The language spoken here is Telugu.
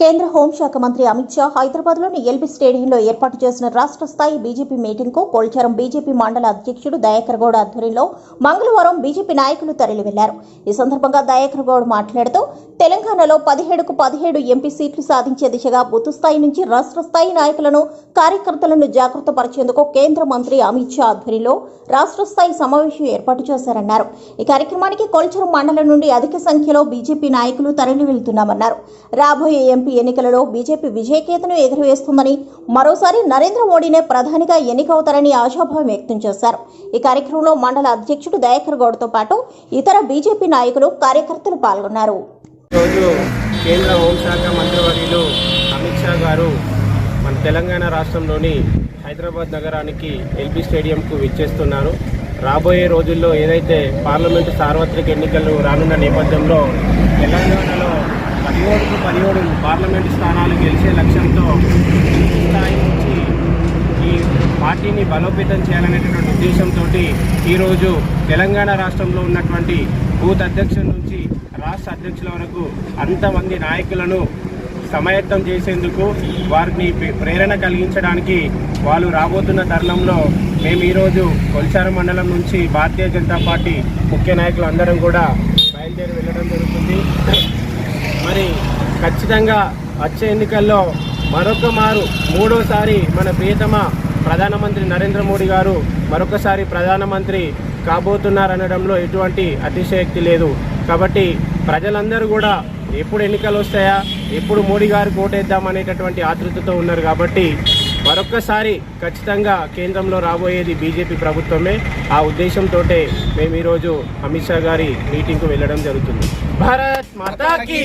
కేంద్ర హోంశాఖ మంత్రి అమిత్ షా హైదరాబాద్లోని ఎల్బీ స్టేడియంలో ఏర్పాటు చేసిన రాష్ట్ర స్థాయి బీజేపీ మీటింగ్కు కోల్చారం బీజేపీ మండల అధ్యక్షుడు దయాకర్గౌడ్ ఆధ్వర్యంలో మంగళవారం బీజేపీ నాయకులు తరలివెళ్ళారు. ఈ సందర్భంగా దయాకర్గౌడ్ మాట్లాడుతూ తెలంగాణలో పదిహేడుకు పదిహేడు ఎంపీ సీట్లు సాధించే దిశగా బూత్ స్థాయి నుంచి రాష్ట్ర స్థాయి నాయకులను కార్యకర్తలను జాగ్రత్త పరిచేందుకు కేంద్ర మంత్రి అమిత్ షా ఆధ్వర్యంలో రాష్ట్ర స్థాయి సమావేశం ఏర్పాటు చేశారన్నారు. ఈ కార్యక్రమానికి కొల్చరం మండలం నుండి అధిక సంఖ్యలో బీజేపీ నాయకులు తరలి వెళ్తున్నామన్నారు రాబోయే ఎంపీ ఎన్నికలలో బీజేపీ విజయకేతను ఎగురవేస్తుందని మరోసారి నరేంద్ర మోడీనే ప్రధానిగా ఎన్నికవుతారని ఆశాభావం వ్యక్తం చేశారు. ఈ కార్యక్రమంలో మండల అధ్యక్షుడు దయాకర్ గౌడ్తో పాటు ఇతర బీజేపీ నాయకులు కార్యకర్తలు పాల్గొన్నారు. కేంద్ర హోంశాఖ మంత్రివర్యులు అమిత్ షా గారు మన తెలంగాణ రాష్ట్రంలోని హైదరాబాద్ నగరానికి ఎల్బీ స్టేడియంకు విచ్చేస్తున్నారు. రాబోయే రోజుల్లో ఏదైతే పార్లమెంటు సార్వత్రిక ఎన్నికలు రానున్న నేపథ్యంలో తెలంగాణలో పదిహేడుకు పదిహేడు పార్లమెంటు స్థానాలు గెలిచే లక్ష్యంతో ఈ స్థాయి నుంచి ఈ పార్టీని బలోపేతం చేయాలనేటటువంటి ఉద్దేశంతో ఈరోజు తెలంగాణ రాష్ట్రంలో ఉన్నటువంటి బూత్ అధ్యక్షుల నుంచి రాష్ట్ర అధ్యక్షుల వరకు అంతమంది నాయకులను సమాయత్తం చేసేందుకు వారిని ప్రే- ప్రేరణ కలిగించడానికి వాళ్ళు రాబోతున్న తరుణంలో మేము ఈరోజు కొల్చార మండలం నుంచి భారతీయ జనతా పార్టీ ముఖ్య నాయకులు అందరం కూడా బయలుదేరి వెళ్ళడం జరుగుతుంది. మరి ఖచ్చితంగా వచ్చే ఎన్నికల్లో మరొక మారు మూడోసారి మన ప్రియతమ ప్రధానమంత్రి నరేంద్ర మోడీ గారు మరొకసారి ప్రధానమంత్రి కాబోతున్నారనడంలో ఎటువంటి అతిశయక్తి లేదు. కాబట్టి ప్రజలందరూ కూడా ఎప్పుడు ఎన్నికలు వస్తాయా? ఎప్పుడు మోడీ గారు ఓటేద్దాం అనేటటువంటి ఆతృతతో ఉన్నారు కాబట్టి మరొక్కసారి ఖచ్చితంగా కేంద్రంలో రాబోయేది బీజేపీ ప్రభుత్వమే. ఆ ఉద్దేశంతో మేము ఈరోజు అమిత్ షా గారి మీటింగ్కు వెళ్ళడం జరుగుతుంది. భారత్ మాతాకి